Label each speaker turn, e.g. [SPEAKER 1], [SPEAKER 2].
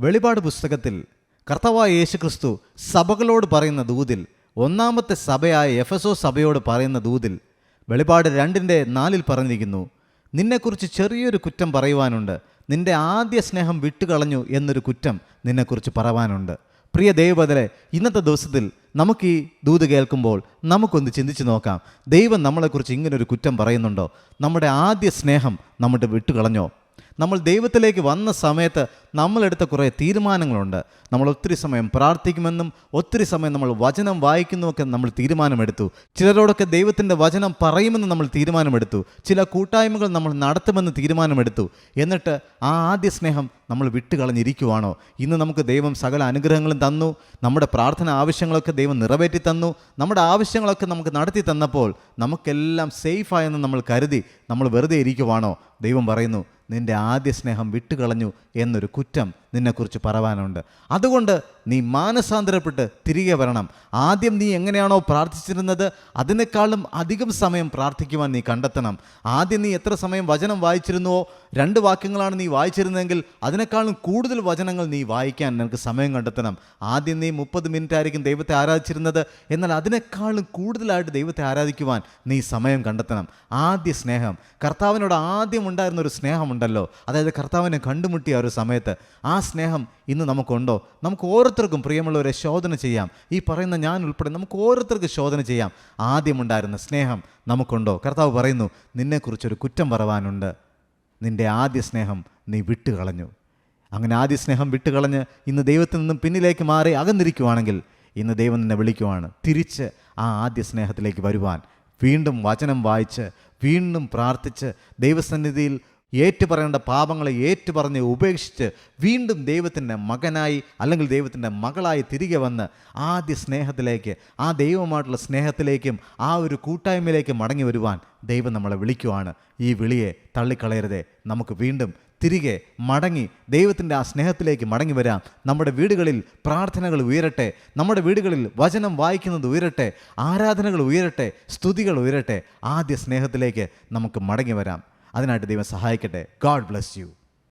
[SPEAKER 1] വെളിപാട് പുസ്തകത്തിൽ കർത്താവായ യേശു ക്രിസ്തു സഭകളോട് പറയുന്ന ദൂതിൽ ഒന്നാമത്തെ സഭയായ എഫസോ സഭയോട് പറയുന്ന ദൂതിൽ വെളിപാട് രണ്ടിന്റെ നാലിൽ പറഞ്ഞിരിക്കുന്നു നിന്നെക്കുറിച്ച് ചെറിയൊരു കുറ്റം പറയുവാനുണ്ട്. നിന്റെ ആദ്യ സ്നേഹം വിട്ടുകളഞ്ഞു എന്നൊരു കുറ്റം നിന്നെക്കുറിച്ച് പറയാനുണ്ട് പ്രിയ ദൈവബദലെ ഇന്നത്തെ ദിവസത്തിൽ നമുക്ക് ഈ ദൂത് കേൾക്കുമ്പോൾ നമുക്കൊന്ന് ചിന്തിച്ചു നോക്കാം. ദൈവം നമ്മളെക്കുറിച്ച് ഇങ്ങനൊരു കുറ്റം പറയുന്നുണ്ടോ? നമ്മുടെ ആദ്യ സ്നേഹം നമ്മുടെ വിട്ടുകളഞ്ഞോ? നമ്മൾ ദൈവത്തിലേക്ക് വന്ന സമയത്ത് നമ്മളെടുത്ത കുറേ തീരുമാനങ്ങളുണ്ട്. നമ്മൾ ഒത്തിരി സമയം പ്രാർത്ഥിക്കുമെന്നും ഒത്തിരി സമയം നമ്മൾ വചനം വായിക്കുന്നുമൊക്കെ നമ്മൾ തീരുമാനമെടുത്തു. ചിലരോടൊക്കെ ദൈവത്തിന്റെ വചനം പറയുമെന്ന് നമ്മൾ തീരുമാനമെടുത്തു. ചില കൂട്ടായ്മകൾ നമ്മൾ നടത്തുമെന്ന് തീരുമാനമെടുത്തു. എന്നിട്ട് ആ ആദ്യ സ്നേഹം നമ്മൾ വിട്ടുകളഞ്ഞിരിക്കുവാണോ? ഇന്ന് നമുക്ക് ദൈവം സകല അനുഗ്രഹങ്ങളും തന്നു. നമ്മുടെ പ്രാർത്ഥന ആവശ്യങ്ങളൊക്കെ ദൈവം നിറവേറ്റി തന്നു. നമ്മുടെ ആവശ്യങ്ങളൊക്കെ നമുക്ക് നടത്തി തന്നപ്പോൾ നമുക്കെല്ലാം സേഫായെന്ന് നമ്മൾ കരുതി നമ്മൾ വെറുതെ ഇരിക്കുവാണോ? ദൈവം പറയുന്നു നിന്റെ ആദ്യ സ്നേഹം വിട്ടുകളഞ്ഞു എന്നൊരു കുറ്റം നിന്നെക്കുറിച്ച് പറവാനുണ്ട്. അതുകൊണ്ട് നീ മാനസാന്തരപ്പെട്ട് തിരികെ വരണം. ആദ്യം നീ എങ്ങനെയാണോ പ്രാർത്ഥിച്ചിരുന്നത് അതിനേക്കാളും അധികം സമയം പ്രാർത്ഥിക്കുവാൻ നീ കണ്ടെത്തണം. ആദ്യം നീ എത്ര സമയം വചനം വായിച്ചിരുന്നുവോ രണ്ട് വാക്യങ്ങളാണ് നീ വായിച്ചിരുന്നതെങ്കിൽ അതിനേക്കാളും കൂടുതൽ വചനങ്ങൾ നീ വായിക്കാൻ നിനക്ക് സമയം കണ്ടെത്തണം. ആദ്യം നീ മുപ്പത് മിനിറ്റ് ആയിരിക്കും ദൈവത്തെ ആരാധിച്ചിരുന്നത് എന്നാൽ അതിനേക്കാളും കൂടുതലായിട്ട് ദൈവത്തെ ആരാധിക്കുവാൻ നീ സമയം കണ്ടെത്തണം. ആദ്യ സ്നേഹം. കർത്താവിനോട് ആദ്യം ഉണ്ടായിരുന്ന ഒരു സ്നേഹമുണ്ടല്ലോ. അതായത് കർത്താവിനെ കണ്ടുമുട്ടിയ ഒരു സമയത്ത് ആ സ്നേഹം ഇന്ന് നമുക്കുണ്ടോ? നമുക്ക് ഓരോരുത്തർക്കും പ്രിയമുള്ളവരെ ശോധന ചെയ്യാം. ഈ പറയുന്ന ഞാൻ ഉൾപ്പെടെ നമുക്ക് ഓരോരുത്തർക്കും ശോധന ചെയ്യാം. ആദ്യമുണ്ടായിരുന്ന സ്നേഹം നമുക്കുണ്ടോ? കർത്താവ് പറയുന്നു നിന്നെക്കുറിച്ചൊരു കുറ്റം പറവാനുണ്ട്. നിന്റെ ആദ്യ സ്നേഹം നീ വിട്ടുകളഞ്ഞു. അങ്ങനെ ആദ്യ സ്നേഹം വിട്ടുകളഞ്ഞ് ഇന്ന് ദൈവത്തിൽ നിന്നും പിന്നിലേക്ക് മാറി അകന്നിരിക്കുവാണെങ്കിൽ ഇന്ന് ദൈവം നിന്നെ വിളിക്കുവാണ്. തിരിച്ച് ആ ആദ്യ സ്നേഹത്തിലേക്ക് വരുവാൻ. വീണ്ടും വചനം വായിച്ച് വീണ്ടും പ്രാർത്ഥിച്ച് ദൈവസന്നിധിയിൽ ഏറ്റുപറയേണ്ട പാപങ്ങളെ ഏറ്റുപറഞ്ഞ് ഉപേക്ഷിച്ച് വീണ്ടും ദൈവത്തിന്റെ മകനായി അല്ലെങ്കിൽ ദൈവത്തിന്റെ മകളായി തിരികെ വന്ന് ആദ്യ സ്നേഹത്തിലേക്ക് ആ ദൈവമായിട്ടുള്ള സ്നേഹത്തിലേക്കും ആ ഒരു കൂട്ടായ്മയിലേക്കും മടങ്ങി വരുവാൻ ദൈവം നമ്മളെ വിളിക്കുവാണ്. ഈ വിളിയെ തള്ളിക്കളയരുതേ. നമുക്ക് വീണ്ടും തിരികെ മടങ്ങി ദൈവത്തിന്റെ ആ സ്നേഹത്തിലേക്ക് മടങ്ങി വരാം. നമ്മുടെ വീടുകളിൽ പ്രാർത്ഥനകൾ ഉയരട്ടെ. നമ്മുടെ വീടുകളിൽ വചനം വായിക്കുന്നത് ഉയരട്ടെ. ആരാധനകൾ ഉയരട്ടെ. സ്തുതികൾ ഉയരട്ടെ. ആദ്യ സ്നേഹത്തിലേക്ക് നമുക്ക് മടങ്ങി വരാം. അതിനായിട്ട് ദൈവം സഹായിക്കട്ടെ. God bless you